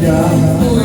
життя.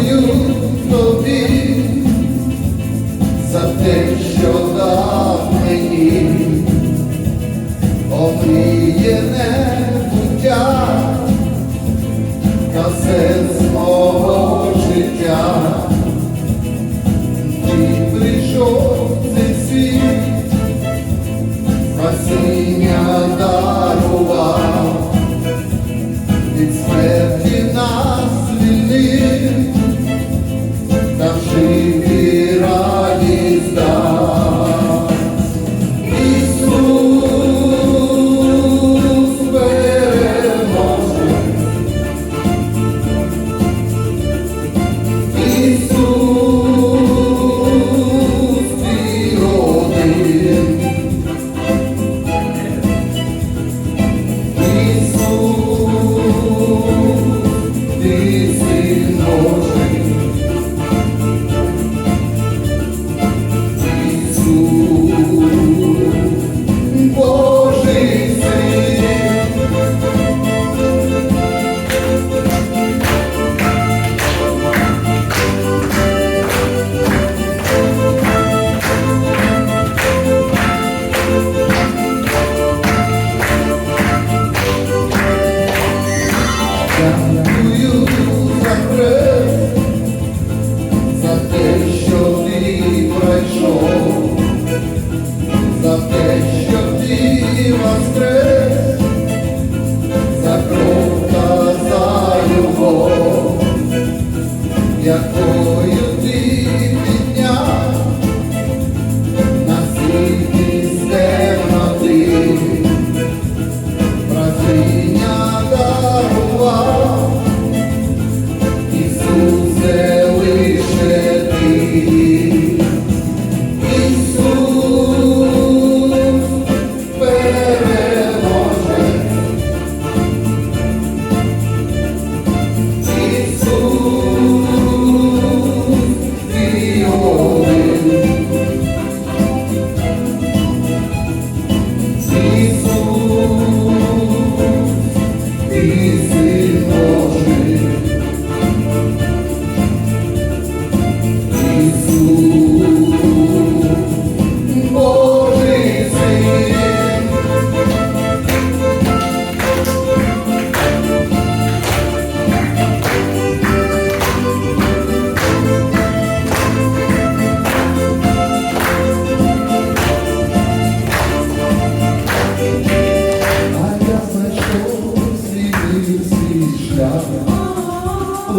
дякую за хрест, за те, що ти пройшов, за те, що ти воскрес, за за любов, якою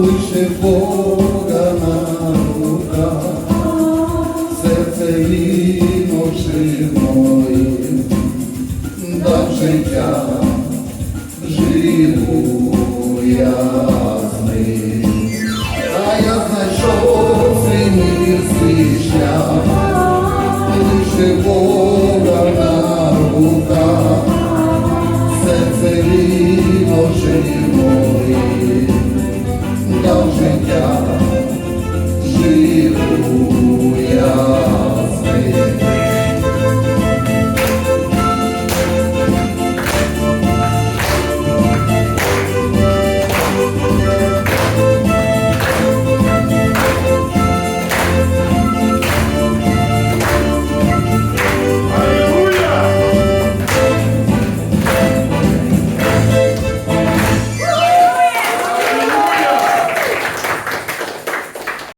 лише Бог.